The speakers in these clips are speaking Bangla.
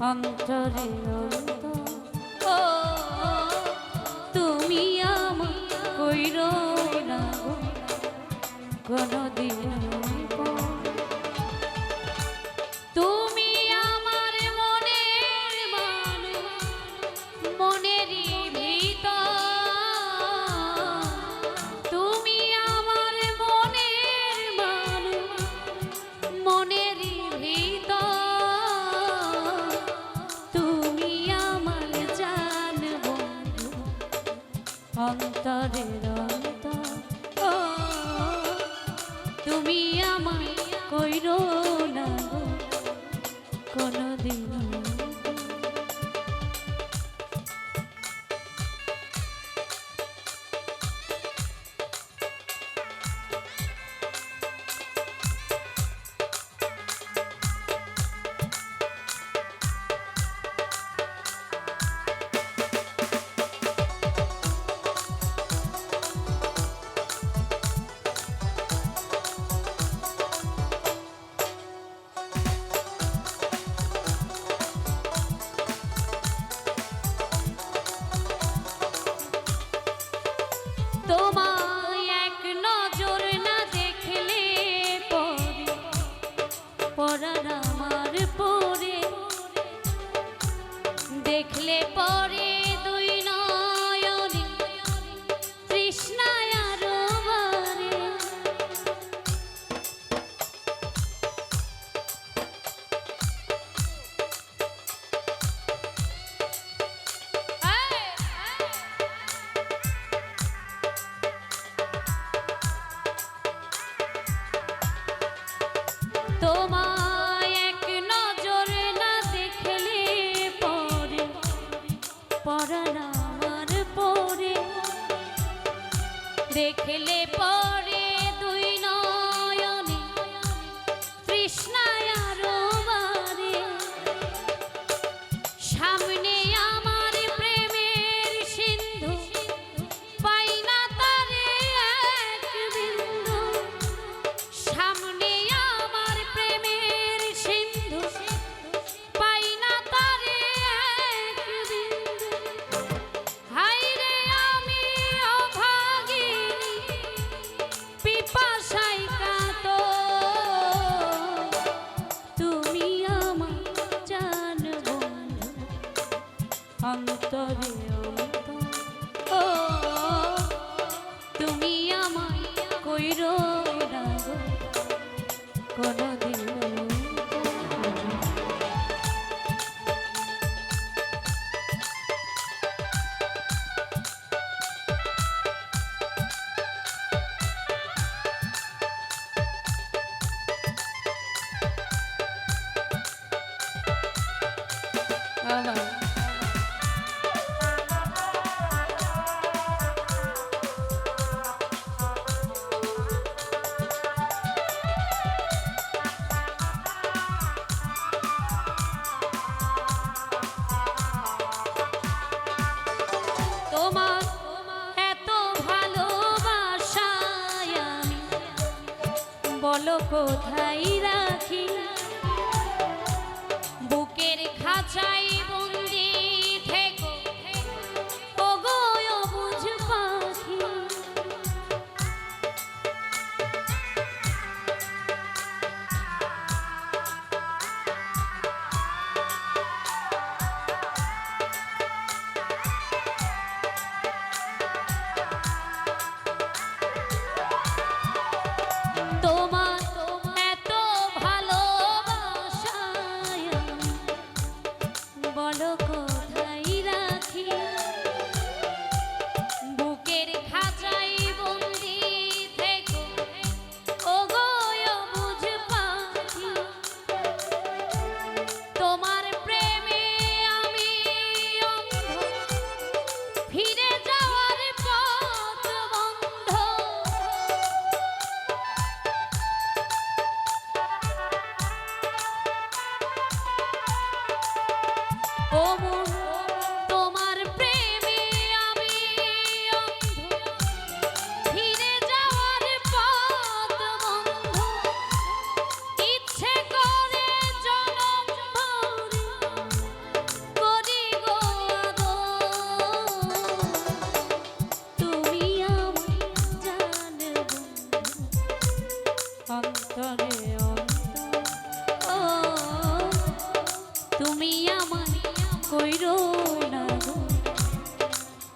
অন্তরে অন্ত তুমি আমার কইর না কোনদিন রে দেখলে পরে অন্তরে ও তুমি আমায় কইর কোনদিন Uh-huh. চলো কোথায় রাখি? বুকের খাঁচায়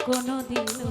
কোনোদিনও